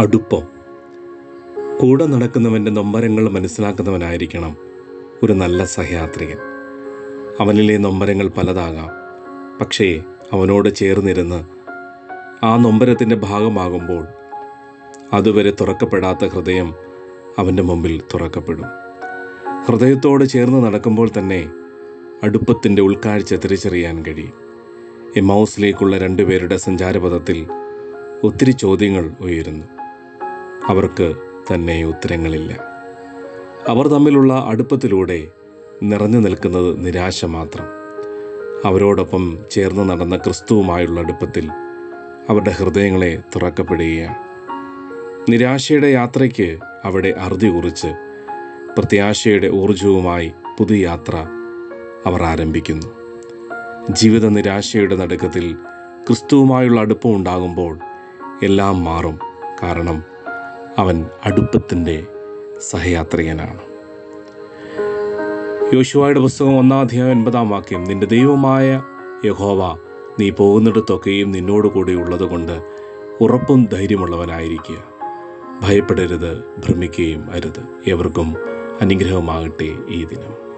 അടുപ്പം. കൂടെ നടക്കുന്നവന്റെ നൊമ്പരങ്ങൾ മനസ്സിലാക്കുന്നവനായിരിക്കണം ഒരു നല്ല സഹയാത്രികൻ. അവനിലെ നൊമ്പരങ്ങൾ പലതാകാം. പക്ഷേ അവനോട് ചേർന്നിരുന്ന് ആ നൊമ്പരത്തിന്റെ ഭാഗമാകുമ്പോൾ അതുവരെ തുറക്കപ്പെടാത്ത ഹൃദയം അവന്റെ മുമ്പിൽ തുറക്കപ്പെടും. ഹൃദയത്തോട് ചേർന്ന് നടക്കുമ്പോൾ തന്നെ അടുപ്പത്തിന്റെ ഉൾക്കാഴ്ച തിരിച്ചറിയാൻ കഴിയും. എമൗസിലേക്കുള്ള രണ്ടുപേരുടെ സഞ്ചാരപഥത്തിൽ ഒത്തിരി ചോദ്യങ്ങൾ ഉയരുന്നു. അവർക്ക് തന്നെ ഉത്തരങ്ങളില്ല. അവർ തമ്മിലുള്ള അടുപ്പത്തിലൂടെ നിറഞ്ഞു നിൽക്കുന്നത് നിരാശ മാത്രം. അവരോടൊപ്പം ചേർന്ന് നടന്ന ക്രിസ്തുവുമായുള്ള അടുപ്പത്തിൽ അവരുടെ ഹൃദയങ്ങളെ തുറക്കപ്പെടുകയാണ്. നിരാശയുടെ യാത്രയ്ക്ക് അവിടെ അറുതി കുറിച്ച് പ്രത്യാശയുടെ ഊർജവുമായി പുതിയ യാത്ര അവർ ആരംഭിക്കുന്നു. ജീവിത നിരാശയുടെ നടുക്കത്തിൽ ക്രിസ്തുവുമായുള്ള അടുപ്പം ഉണ്ടാകുമ്പോൾ എല്ലാം മാറും. കാരണം അവൻ അടുപ്പത്തിന്റെ സഹയാത്രികനാണ്. യോശുവായുടെ പുസ്തകം ഒന്നാം അധ്യായം ഒൻപതാം വാക്യം നിന്റെ ദൈവമായ യഹോവ നീ പോകുന്നിടത്തൊക്കെയും നിന്നോട് കൂടെ ഉള്ളതുകൊണ്ട് ഉറപ്പും ധൈര്യമുള്ളവനായിരിക്കുക. ഭയപ്പെടരുത് ഭ്രമിക്കുകയും അരുത്. എവർക്കും അനുഗ്രഹമാകട്ടെ ഈ ദിനം.